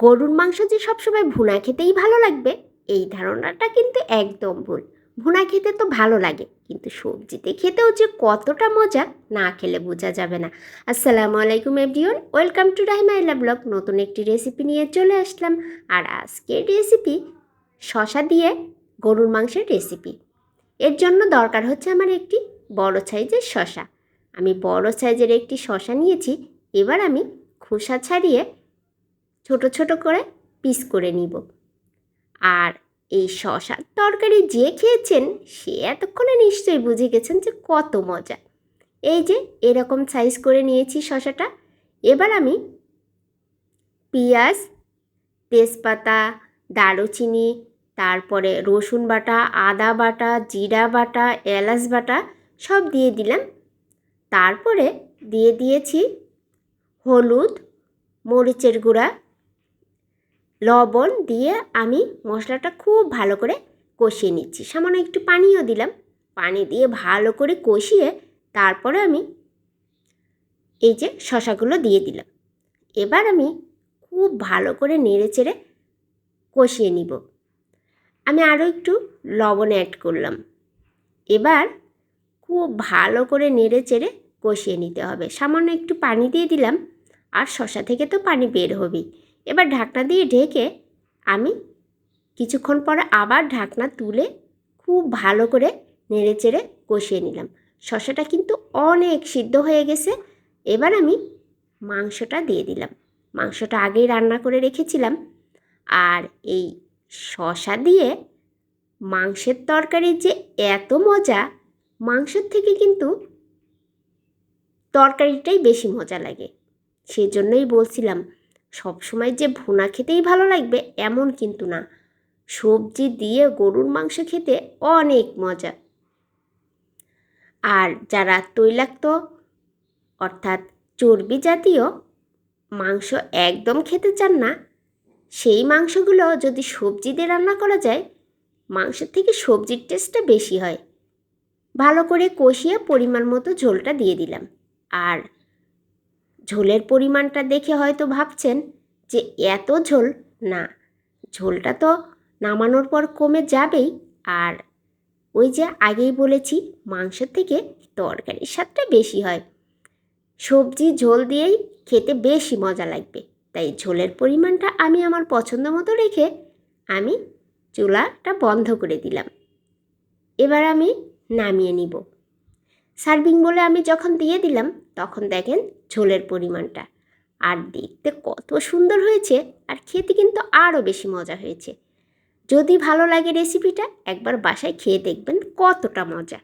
গরুর মাংস যে সবসময় ভুনা খেতেই ভালো লাগবে, এই ধারণাটা কিন্তু একদম ভুল। ভুনা খেতে তো ভালো লাগে, কিন্তু সবজিতে খেতেও যে কতটা মজা, না খেলে বোঝা যাবে না। আসসালামু আলাইকুম এভরিওন ওয়েলকাম টু রাহিমাইলা ব্লগ, নতুন একটি রেসিপি নিয়ে চলে আসলাম। আর আজকের রেসিপি, শশা দিয়ে গরুর মাংসের রেসিপি। এর জন্য দরকার হচ্ছে আমার একটি বড় সাইজের শশা। আমি বড় সাইজের একটি শশা নিয়েছি, এবার আমি খোসা ছাড়িয়ে ছোট ছোট করে পিস করে নিব। আর এই শশার তরকারি যে খেয়েছেন, সে এতক্ষণে নিশ্চয়ই বুঝে গেছেন যে কত মজা। এই যে এরকম সাইজ করে নিয়েছি শশাটা, এবার আমি পেঁয়াজ, তেজপাতা, দারুচিনি, তারপরে রসুন বাটা, আদা বাটা, জিরা বাটা, এলাচ বাটা সব দিয়ে দিলাম। তারপরে দিয়ে দিয়েছি হলুদ, মরিচের গুঁড়া লবণ দিয়ে আমি মশলাটা খুব ভালো করে কষিয়ে নিচ্ছি। সামান্য একটু পানিও দিলাম। পানি দিয়ে ভালো করে কষিয়ে তারপরে আমি এই যে শশাগুলো দিয়ে দিলাম। এবার আমি খুব ভালো করে নেড়ে চেড়ে কষিয়ে নিব। আমি আরও একটু লবণ অ্যাড করলাম। এবার খুব ভালো করে নেড়ে চেড়ে কষিয়ে নিতে হবে। সামান্য একটু পানি দিয়ে দিলাম। আর শশা থেকে তো পানি বের হবেই। এবার ঢাকনা দিয়ে ঢেকে আমি কিছুক্ষণ পরে আবার ঢাকনা তুলে খুব ভালো করে নেড়ে চেড়ে কষিয়ে নিলাম। শশাটা কিন্তু অনেক সিদ্ধ হয়ে গেছে। এবার আমি মাংসটা দিয়ে দিলাম। মাংসটা আগেই রান্না করে রেখেছিলাম। আর এই শশা দিয়ে মাংসের তরকারির যে এত মজা, মাংসের থেকে কিন্তু তরকারিটাই বেশি মজা লাগে। সেজন্যই বলছিলাম সবসময় যে ভুনা খেতেই ভালো লাগবে এমন কিন্তু না। সবজি দিয়ে গরুর মাংস খেতে অনেক মজা। আর যারা তৈলাক্ত, অর্থাৎ চর্বি জাতীয় মাংস একদম খেতে চান না, সেই মাংসগুলো যদি সবজি দিয়ে রান্না করা যায়, মাংসের থেকে সবজির টেস্টটা বেশি হয়। ভালো করে কষিয়ে পরিমাণ মতো ঝোলটা দিয়ে দিলাম। আর ঝোলের পরিমাণটা দেখে হয়তো ভাবছেন যে এত ঝোল? না, ঝোলটা তো নামানোর পর কমে যাবেই। আর ওই যে আগেই বলেছি, মাংসের থেকে তরকারির স্বাদটা বেশি হয়। সবজি ঝোল দিয়েই খেতে বেশি মজা লাগবে। তাই ঝোলের পরিমাণটা আমি আমার পছন্দ মতো রেখে আমি চুলাটা বন্ধ করে দিলাম। এবার আমি নামিয়ে নিব। সার্ভিং বলে আমি যখন দিয়ে দিলাম, তখন দেখেন ঝোলের পরিমাণটা। আর দেখতে কত সুন্দর হয়েছে, আর খেতে কিন্তু আরও বেশি মজা হয়েছে। যদি ভালো লাগে রেসিপিটা, একবার বাসায় খেয়ে দেখবেন কতটা মজা।